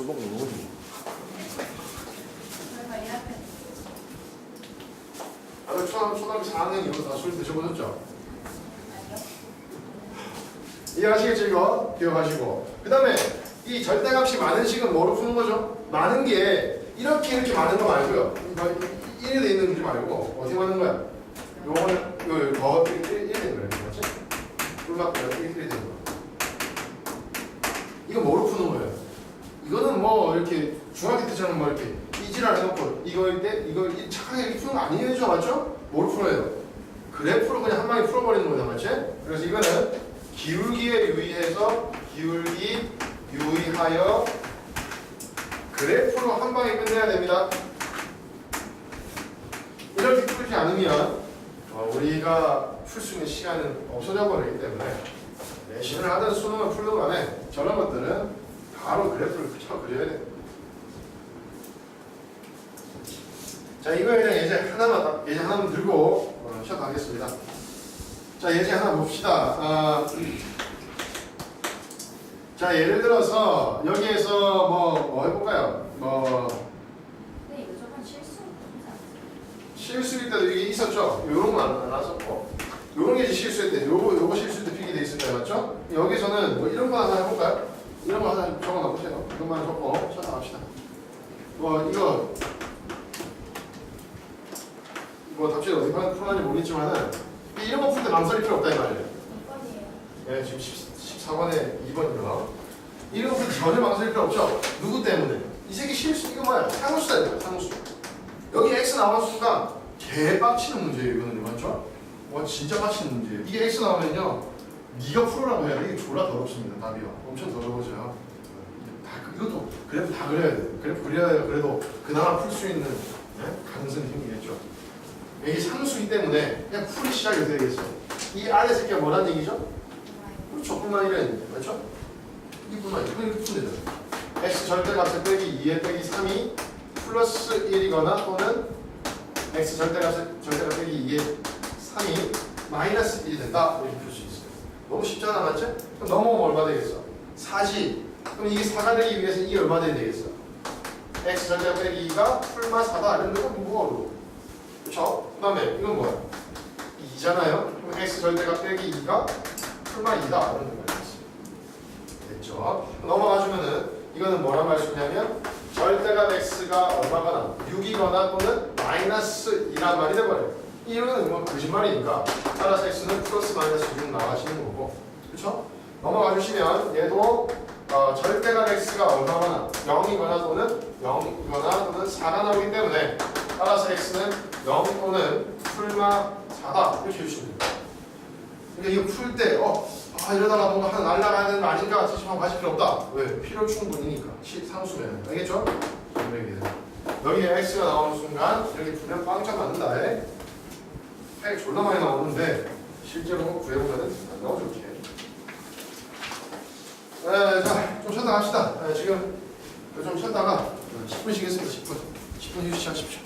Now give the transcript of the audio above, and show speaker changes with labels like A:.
A: 수복 누구니? 아, 초등, 초등학교 4학년 이후로 다술 드셔보셨죠? 이해하시겠죠 이거? 기억하시고 그 다음에 이 절대값이 많은 식은 뭐로 푸는 거죠? 많은 게 이렇게 이렇게 많은 거 말고요 이거 1에 돼 있는 문제 말고 어떻게 많은 거야? 요거는 요더 1에 되는 거예요 맞지? 꿀맛 1에 되는 거 이거 뭐로 뭐 이렇게 중학교 때처럼 뭐 이렇게 이지랄 해놓고 이거일 때 이거 이- 착하게 푸는 거 아니에요 맞죠? 뭐로 풀어요? 그래프로 그냥 한 방에 풀어버리는 거다 맞지? 그래서 이거는 기울기에 유의해서 기울기 유의하여 그래프로 한 방에 끝내야 됩니다. 이렇게 풀지 않으면 어, 우리가 풀 수 있는 시간은 없어져 버리기 때문에 내신을 하든 수능을 풀든 간에 저런 것들은 바로 그래프를 쳐 그려야 돼요. 자 이거에 대한 예제 하나만 예제 하나만 들고 어, 시작 하겠습니다. 자 예제 하나 봅시다. 아, 자 예를 들어서 여기에서 뭐, 뭐 해볼까요? 뭐
B: 근데 이거 실수
A: 실수일 때도 이게 있었죠? 요런 건안 나왔었고 요런 게 이제 실수일 때 요거 요거 실수일 때 필기 돼 있을 거예요 맞죠? 여기서는 뭐 이런 거 하나 해볼까요? 이런 거 하나 적어 놔보세요 이것만 적고 찾아갑시다 뭐 이거 뭐 답지 어디 풀었는지 모르겠지만은 이런 거 풀 때 망설일 필요 없다 이 말이에요. 네, 지금 14번에 2번이요. 이런 거 전혀 망설일 필요 없죠? 누구 때문에? 이 새끼 실수, 이거 뭐야? 상수다, 이거 상수. 여기 X 나오는 순간 개 빡치는 문제예요, 이거는. 맞죠? 와, 진짜 빡치는 문제예요. 이게 X 나오면요. 네가 풀으라고 해야 돼. 이게 졸라 더럽습니다, 답이요. 엄청 더러워져요. 다, 그- 이것도 그래프 다 그려야 돼요. 그래프 그려야 그래도 그나마 풀 수 있는 네? 가능성이 생기겠죠. 이게 상수이기 때문에 그냥 풀이 시작이 되겠어. 이 아래 새끼가 뭐란 얘기죠? 그렇죠. 뿐만 아니라 맞죠? 이뿐만 아니라 이렇게 풀면 되죠. x 절대값을 빼기 2에 빼기 3이 플러스 1이거나 또는 x 절대값을 절대값 빼기 2에 3이 마이너스 1이 된다. 이렇게 풀 수 있어요. 너무 쉽잖아, 맞지? 그럼 넘어오면 얼마 되겠어? 4지. 그럼 이게 4가 되기 위해서 이게 얼마 돼야 되겠어? x 절대값 빼기 2가 풀마 4다. 이런 거 뭐가 어려워? 그렇죠? 그 다음에 이건 뭐야? 2잖아요. 그럼 x 절대값 빼기 2가 풀마 2다. 이런 거 말이지. 됐죠? 넘어가주면은 이거는 뭐라고 할수 있냐면 절대값 x가 얼마거나 6이거나 또는 마이너스 2란 말이 돼버려요. 이거는 뭐 거짓말이니까 따라서 x는 플러스 마이너스 6 나와지는 거고 그렇죠? 넘어가 주시면 얘도 어, 절대값 x가 얼마거나 0이거나 또는 0이거나 또는 4가 나오기 때문에 따라서 x는 0 또는 풀마 4다 이렇게 해주시면 됩니다. 그러니까 이거 풀 때 어, 아 이러다가 뭔가 하나 날라가야 되는 거 아닌가 싶으면 가실 필요 없다. 왜? 필요 충분이니까. 시, 상수면. 알겠죠? 여기에 x가 나오는 순간 이렇게 풀면 빵점 맞는다. 에? 핵 졸라 많이 나오는데 실제로 구해보면 안 나오죠. 이렇게. 에, 자, 좀 쉬었다 갑시다. 에, 지금 좀 쉬었다가 10분 쉬겠습니다. 10분. 10분 휴식하십시오.